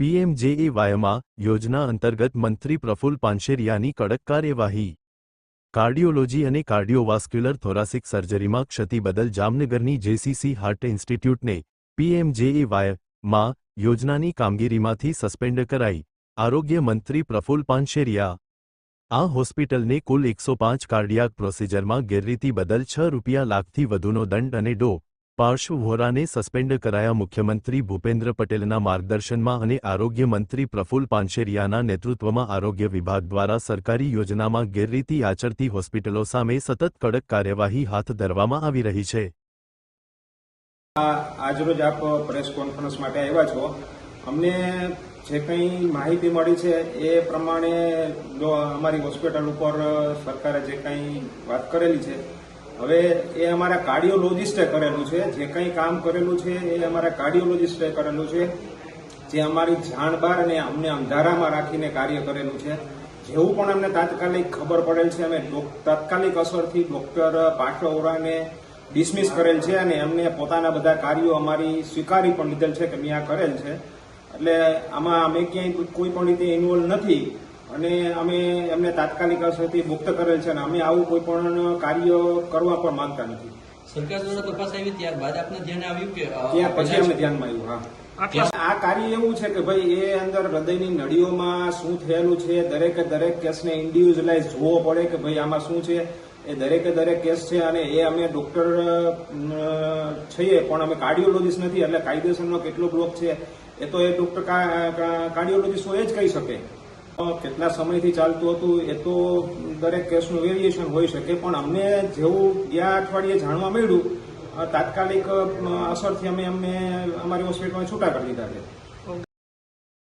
પીએમજેએવાયમાં યોજના અંતર્ગત મંત્રી પ્રફુલ પાનશેરિયાની કડક કાર્યવાહી. કાર્ડિયોલોજી અને કાર્ડિયોવાસ્ક્યુલર થોરાસિક સર્જરીમાં ક્ષતિ બદલ જામનગરની જેસીસી હાર્ટ ઇન્સ્ટિટ્યૂટને પીએમજેએવાયમાં યોજનાની કામગીરીમાંથી સસ્પેન્ડ કરાઈ, આરોગ્ય મંત્રી પ્રફુલ પાનશેરિયા. આ હોસ્પિટલને કુલ એકસો પાંચ કાર્ડિયાક પ્રોસિજરમાં ગેરરીતિ બદલ છ રૂપિયા લાખથી વધુનો દંડ અને ડો. પાર્શ્વ વોરાને સસ્પેન્ડ કરાયા મુખ્યમંત્રી ભૂપેન્દ્ર પટેલના માર્ગદર્શનમાં અને આરોગ્ય મંત્રી પ્રફુલ પાંશેરિયાના નેતૃત્વમાં આરોગ્ય વિભાગ દ્વારા સરકારી યોજનામાં ગેરરીતિ આચરતી હોસ્પિટલો સામે સતત કડક કાર્યવાહી હાથ ધરવામાં આવી રહી છે. આજરોજ આપ પ્રેસ કોન્ફરન્સ માટે આવ્યા છો. અમને જે કંઈ માહિતી મળી છે એ પ્રમાણે અમારી હોસ્પિટલ ઉપર સરકારે જે કંઈ વાત કરેલી છે હવે એ અમારા કાર્ડિયોલોજિસ્ટે કરેલું છે. જે કંઈ કામ કરેલું છે એ અમારા કાર્ડિયોલોજિસ્ટે કરેલું છે. જે અમારી જાણ બહાર અને અમને અંધારામાં રાખીને કાર્ય કરેલું છે. જેવું પણ અમને તાત્કાલિક ખબર પડેલ છે, અમે તાત્કાલિક અસરથી ડોક્ટર પાઠવ ઓરાને ડિસમિસ કરેલ છે અને એમને પોતાના બધા કાર્યો અમારી સ્વીકારી પણ લીધેલ છે કે મેં આ કરેલ છે. એટલે આમાં અમે ક્યાંય કોઈ પણ રીતે ઇન્વોલ્વ નથી. અને અમે એમને તાત્કાલિક અસરથી મુક્ત કરેલ છે અને અમે આવું કોઈ પણ કાર્ય કરવા પણ માંગતા નથી. સરકાર દ્વારા તપાસ આવી ત્યારબાદ આપને ધ્યાન આવ્યું કે ત્યાં પછી અમે ધ્યાનમાં આવ્યું હા. આ કાર્ય એવું છે કે ભાઈ એ અંદર હૃદયની નળીઓમાં શું થયેલું છે દરેકે દરેક કેસને ઇન્ડિવિજ્યુઅલાઇઝ જોવો પડે કે ભાઈ આમાં શું છે? એ દરેકે દરેક કેસ છે અને એ અમે ડોક્ટર છીએ પણ અમે કાર્ડિયોલોજીસ્ટ નથી એટલે કાયદેસરનો કેટલો બ્લોક છે એ તો એ ડોક્ટર કાર્ડિયોલોજીસ્ટ એ જ કહી શકે. કેટલા સમયથી ચાલતું હતું એ તો દરેક કેસનું વેરિએશન હોઈ શકે, પણ અમને જેવું ગયા અઠવાડિયે જાણવા મળ્યું તાત્કાલિક અસરથી અમે અમને અમારી હોસ્પિટલમાં છૂટા કરી દીધા છે.